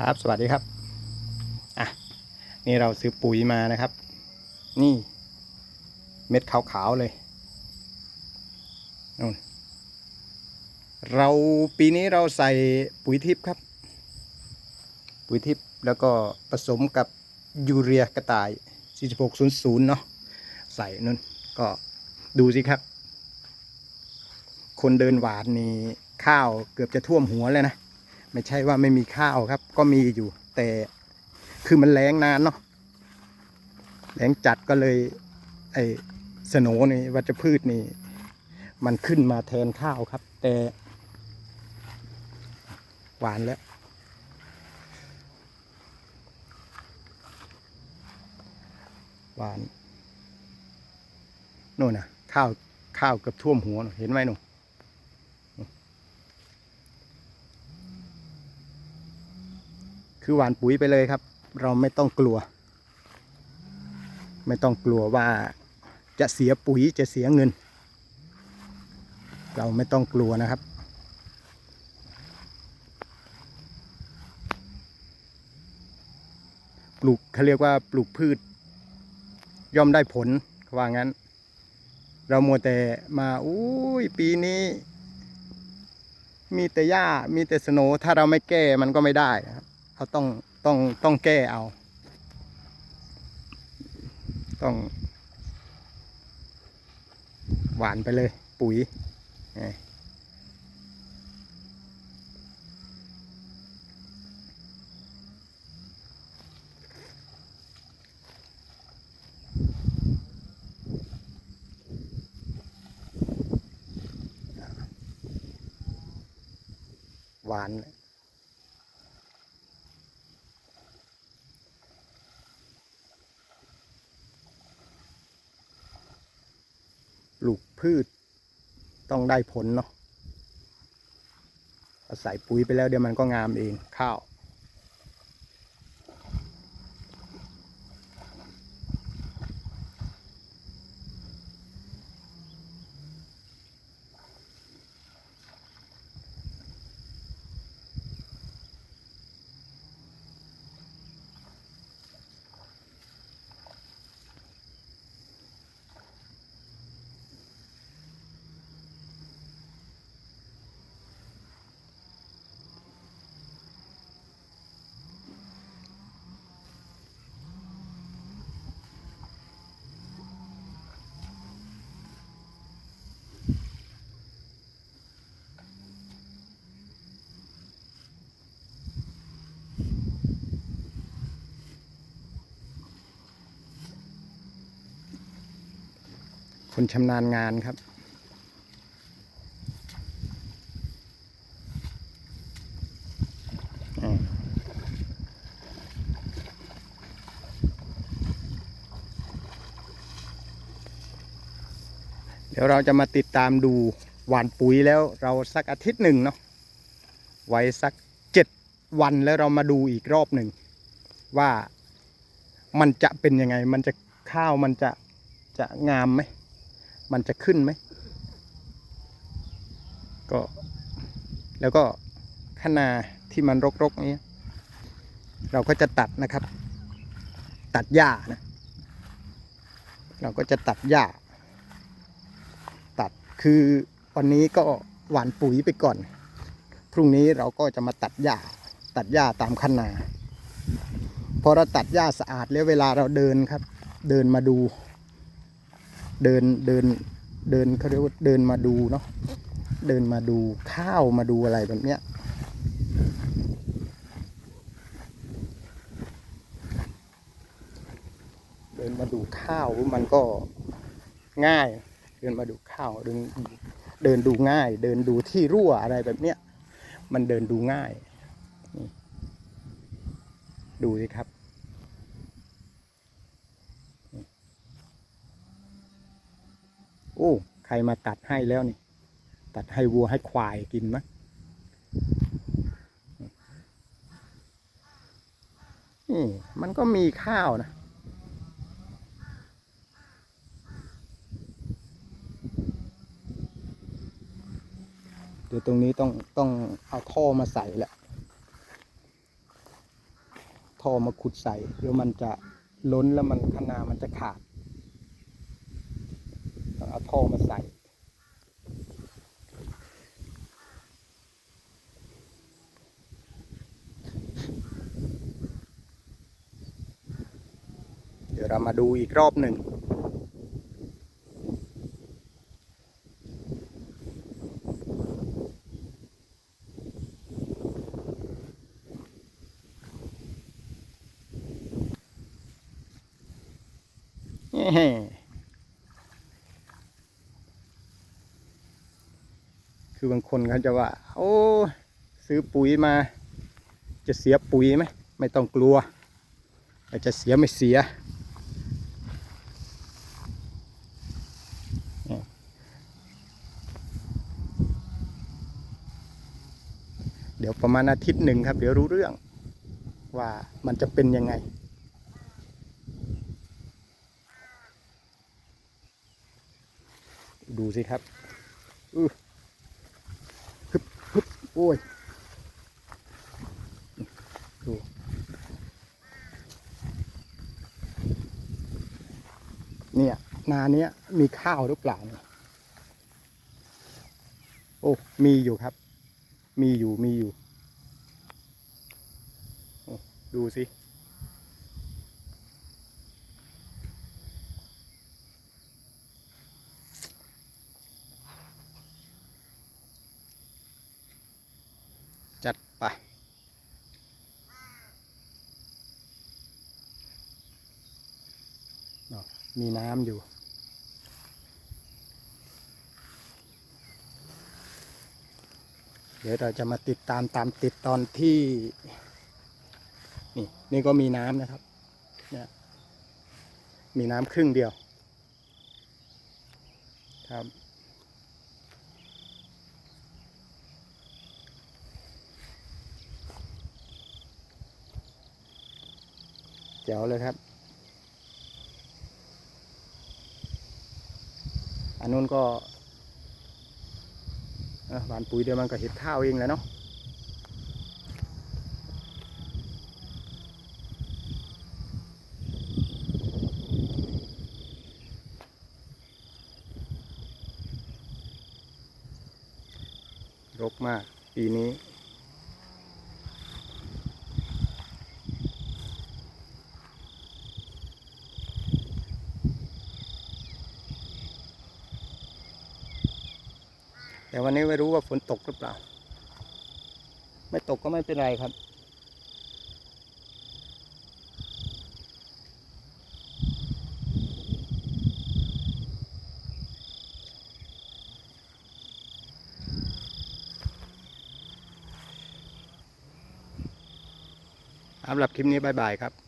ครับ สวัสดีครับ อะ นี่เราซื้อปุ๋ยมานะครับ นี่ เม็ดขาวๆเลยนู่นเราปีนี้เราใส่ปุ๋ยทิพย์ครับ ปุ๋ยทิพย์แล้วก็ผสมกับยูเรียกระต่าย 4600 เนาะใส่นั่นก็ดูสิครับ คนเดินหวานนี่ข้าวเกือบจะท่วมหัวเลยนะ ไม่ใช่ว่าไม่มีข้าวครับ ก็มีอยู่ แต่คือมันแรงนานเนาะแรงจัดก็เลย ไอ้สโหนนี่วัชพืชนี่ มันขึ้นมาแทนข้าวครับ แต่หวานแล้วหวานโน่นนะข้าวข้าวเกือบท่วมหัวเห็นไหมหนู คือหวานปุ๋ยไปเลยครับ เราไม่ต้องกลัว ไม่ต้องกลัวว่าจะเสียปุ๋ยจะเสียเงิน เราไม่ต้องกลัวนะครับ ปลูกเขาเรียกว่าปลูกพืช ย่อมได้ผลเขาว่างั้น เรามัวแต่มาอุ้ยปีนี้ มีแต่หญ้ามีแต่สโนถ้าเราไม่แก้มันก็ไม่ได้นะครับ เราต้องต้องต้องแก้เอา ต้อง หวานไปเลย ปุ๋ยเอ้ยหวาน ลูกพืชต้องได้ผลเนาะอาใส่ปุ๋ยไปแล้วเดี๋ยวมันก็งามเองข้าว คนชำนาญงานครับ เดี๋ยวเราจะมาติดตามดูหว่านปุ๋ยแล้วเราสักอาทิตย์หนึ่งเนาะไว้สักเจ็ดวันแล้วเรามาดูอีกรอบหนึ่ง ว่ามันจะเป็นยังไง มันจะข้าวมันจะจะงามไหม มันจะขึ้นไหม ก็แล้วก็ขนาที่มันรกๆนี้ เราก็จะตัดนะครับ ตัดหญ้านะ เราก็จะตัดหญ้า ตัดคือวันนี้ก็หว่านปุ๋ยไปก่อน พรุ่งนี้เราก็จะมาตัดหญ้า ตัดหญ้าตามคันนาพอเราตัดหญ้าสะอาดแล้วเวลาเราเดินครับ เดินมาดู เดินเดินเดินเขาเรียกว่าเดินมาดูเนาะเดินมาดูข้าวมาดูอะไรแบบเนี้ยเดินมาดูข้าวมันก็ง่าย เดินมาดูข้าวเดินเดินดูง่าย เดินดูที่รั่วอะไรแบบเนี้ยมันเดินดูง่าย ดูสิครับ โอ้ ใครมาตัดให้แล้วนี่ ตัดให้วัวให้ควายกินมั้ยนี่มันก็มีข้าวนะ เดี๋ยวตรงนี้ต้องต้องเอาท่อมาใส่แหละ ท่อมาขุดใส่ เดี๋ยวมันจะล้นแล้วมันคนามันจะขาด เอาท่อมาใส่ เดี๋ยวเรามาดูอีกรอบหนึ่งแฮ่ คือบางคนเขาจะว่า โอ้ซื้อปุ๋ยมา จะเสียปุ๋ยไหมไม่ต้องกลัวแต่จะเสียไม่เสีย เดี๋ยวประมาณอาทิตย์หนึ่งครับ เดี๋ยวรู้เรื่องว่ามันจะเป็นยังไงดูสิครับอือฮึบฮึบ โอ้ย ดู เนี่ย นาเนี้ยมีข้าวหรือเปล่าเนี่ยโอ้ มีอยู่ครับ มีอยู่ มีอยู่โอ้ดูสิ จัดไป อ๋อ มีน้ำอยู่ เดี๋ยวเราจะมาติดตามตามติดตอนที่ นี่นี่ก็มีน้ำนะครับ เนี่ยมีน้ำครึ่งเดียว ครับแจ๋วเลยครับ อันนู้นก็หวานปุ๋ยเดียวมันก็เห็ดข้าวเองแหล้วเนาะรกมากปีนี้ แต่วันนี้ไม่รู้ว่าฝนตกหรือเปล่า ไม่ตกก็ไม่เป็นไรครับ สำหรับคลิปนี้บายบายครับ